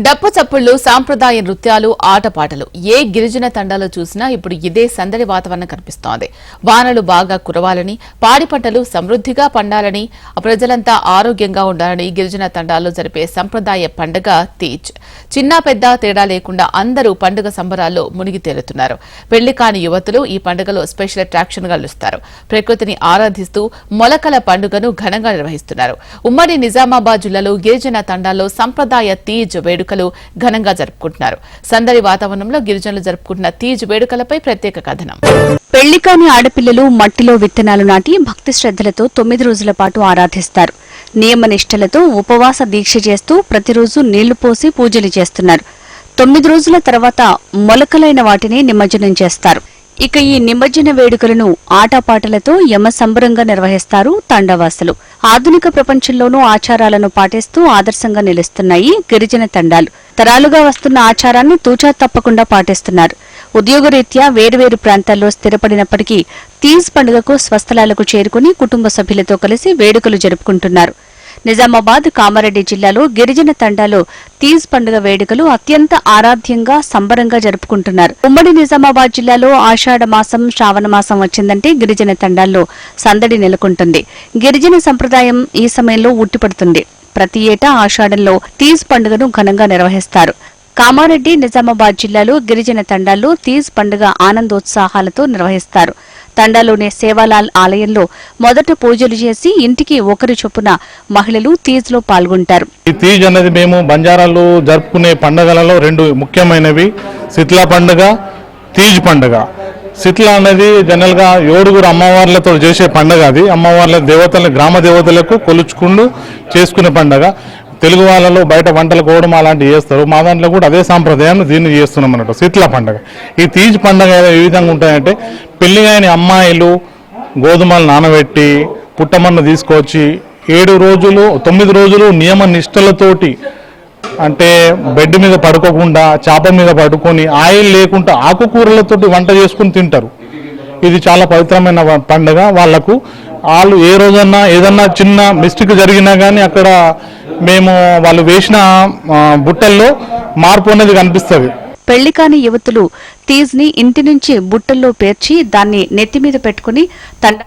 డప్పు చప్పుళ్ళు సాంప్రదాయ నృత్యాలు ఆటపాటలు. ఏ గిరిజన తండాలో చూసినా ఇప్పుడు ఇదే సందడి వాతావరణం కనిపిస్తోంది. వానలు బాగా కురవాలని పాడి పంటలు సమృద్ధిగా పండాలని ప్రజలంతా ఆరోగ్యంగా ఉండాలని గిరిజన తండాల్లో జరిపే సంప్రదాయ పండుగ తీజ్. చిన్న పెద్ద తేడా లేకుండా అందరూ పండుగ సంబరాల్లో మునిగి తేలుతున్నారు. పెళ్ళి కాని యువతులు ఈ పండుగలో స్పెషల్ అట్రాక్షన్గా నిలుస్తారు. ప్రకృతిని ఆరాధిస్తూ మొలకల పండుగను ఘనంగా నిర్వహిస్తున్నారు. ఉమ్మడి నిజామాబాద్ జిల్లాలో గిరిజన తండాల్లో సంప్రదాయ తీజ్ వేడు వేడుకలు ఘనంగా జరుపుకుంటున్నారు. సందడి వాతావరణంలో గిరిజనులు జరుపుకుంటున్న తీజ్ వేడుకలపై ప్రత్యేక కథనం. పెళ్ళి కాని ఆడపిల్లలు మట్టిలో విత్తనాలు నాటి భక్తి శ్రద్ధలతో తొమ్మిది రోజుల పాటు ఆరాధిస్తారు. నియమ నిష్టలతో ఉపవాస దీక్ష చేస్తూ ప్రతిరోజు నీళ్ళు పోసి పూజలు చేస్తున్నారు. తొమ్మిది రోజుల తర్వాత మొలకలైన వాటిని నిమజ్జనం చేస్తారు. ఇక ఈ నిమజ్జన వేడుకలను ఆటపాటలతో యమ సంబరంగా నిర్వహిస్తారు తండవాసులు. ఆధునిక ప్రపంచంలోనూ ఆచారాలను పాటిస్తూ ఆదర్శంగా నిలుస్తున్నాయి గిరిజన తండాలు. తరాలుగా వస్తున్న ఆచారాన్ని తూచా తప్పకుండా పాటిస్తున్నారు. ఉద్యోగరీత్యా వేరువేరు ప్రాంతాల్లో స్థిరపడినప్పటికీ తీజ్ పండుగకు స్వస్థలాలకు చేరుకుని కుటుంబ సభ్యులతో కలిసి వేడుకలు జరుపుకుంటున్నారు. నిజామాబాద్ కామారెడ్డి జిల్లాలో గిరిజన తండాలో తీజ్ పండుగ వేడుకలు అత్యంత ఆరాధ్యంగా సంబరంగా జరుపుకుంటున్నారు. ఉమ్మడి నిజామాబాద్ జిల్లాలో ఆషాఢ మాసం శ్రావణ మాసం వచ్చిందంటే గిరిజన తండాల్లో సందడి నెలకొంటుంది. గిరిజన సంప్రదాయం ఈ సమయంలో ఉట్టిపడుతుంది. ప్రతి ఏటా ఆషాఢంలో తీజ్ పండుగను ఘనంగా నిర్వహిస్తారు. కామారెడ్డి నిజామాబాద్ జిల్లాలో గిరిజన తండాల్లో తీజ్ పండుగ ఆనందోత్సాహాలతో నిర్వహిస్తారు. తండాలోని సేవాలాల్ ఆలయంలో మొదట పూజలు చేసి ఇంటికి ఒకరి చొప్పున మహిళలు తీజ్లో పాల్గొంటారు. ఈ తీజ్ అనేది మేము బంజారాలు జరుపుకునే పండుగలలో రెండు ముఖ్యమైనవి. శిత్లా పండుగ తీజ్ పండుగ. శిత్ల అనేది జనరల్గా ఏడుగురు అమ్మవార్లతో చేసే పండుగ అది. అమ్మవార్ల దేవతల గ్రామ దేవతలకు కొలుచుకుంటూ చేసుకునే పండుగ. తెలుగు వాళ్ళలో బయట వంటలు కోవడం అలాంటివి చేస్తారు. మా దాంట్లో కూడా అదే సాంప్రదాయాన్ని దీన్ని చేస్తున్నాం అన్నట్టు శీతల పండుగ. ఈ తీజ్ పండుగ ఏ విధంగా ఉంటాయంటే పెళ్ళి కాని అమ్మాయిలు గోధుమలు నానబెట్టి పుట్టమన్ను తీసుకొచ్చి ఏడు రోజులు తొమ్మిది రోజులు నియమ నిష్టలతోటి అంటే బెడ్ మీద పడుకోకుండా చేప మీద పడుకొని ఆయిల్ లేకుండా ఆకుకూరలతోటి వంట చేసుకుని తింటారు. ఇది చాలా పవిత్రమైన పండుగ. వాళ్ళకు వాళ్ళు ఏ రోజన్నా ఏదన్నా చిన్న మిస్టేక్ జరిగినా కానీ అక్కడ మేము వాళ్ళు వేసిన బుట్టల్లో మార్పు అనేది కనిపిస్తుంది. పెళ్ళి కాని యువతులు తీజ్ని ఇంటి నుంచి బుట్టల్లో పేర్చి దాన్ని నెత్తి మీద పెట్టుకుని తండ